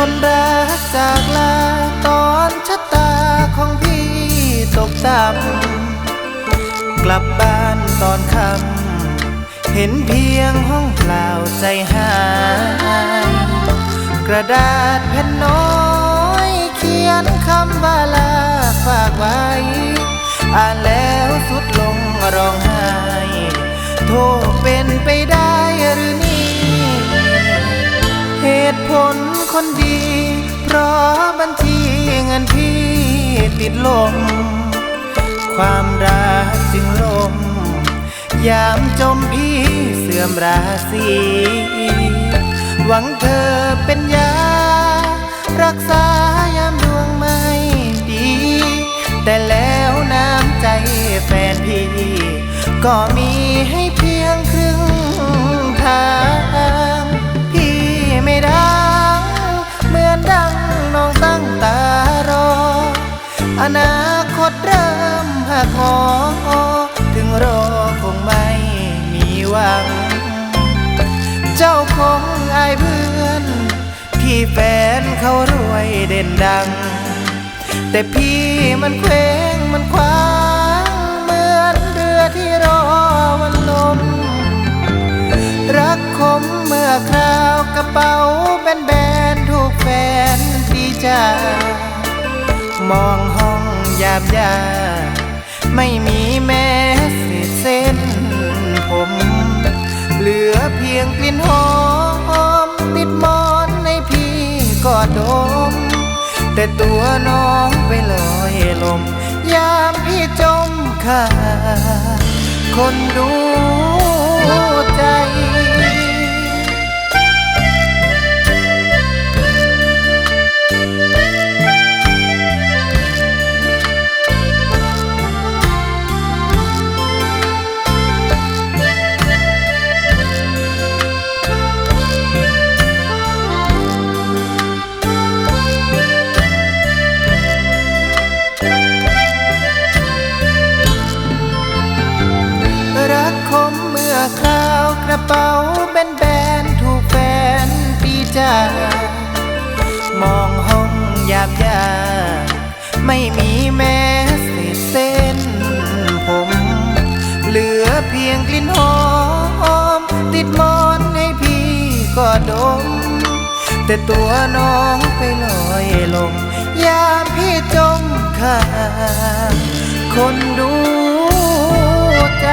คนแรกจากลาตอนชะตาของพี่ตกต่ำกลับบ้านตอนค่ำเห็นเพียงห้องเปล่าใจหายกระดาษแผ่นน้อยเขียนคำว่าลาฝากไว้ อ่านแล้วสุดลงร้องไห้โทษ ตุผลคนดี เพราะบัญชีเงินพี่ติดลม ความรักจึงลม ยามจมพี่เสื่อมราศีหวังเธอเป็นยา รักษายามดวงไม่ดี แต่แล้วน้ำใจแฟนพี่ ก็มีให้พี เริ่มหักหอถึงรอคงไม่มีหวัง เจ้าคงอายเพื่อนที่แฟนเขารวยเด่นดัง แต่พี่มันเคว้งมันคว้างเหมือนเรือที่รอวันลม รักคมเมื่อคราวกระเป๋าแบนแบนๆถูกแฟนดีจ้ามองห้อง ยามยา ไม่มีแม้เศษเส้นผม เหลือเพียงกลิ่นหอมติดมอนในพี่กอดดม แต่ตัวน้องไปลอยลม ยามพี่จมขาดคนดูใจ คราวกระเป๋าแบนแบนๆถูกแฟนตีจามองห้องยามยาไม่มีแม้เศษเส้นผม เหลือเพียงกลิ่นหอม ติดมอนให้พี่ก็ดม แต่ตัวน้องไปลอยลง ยามพี่จมขาดคนดูใจ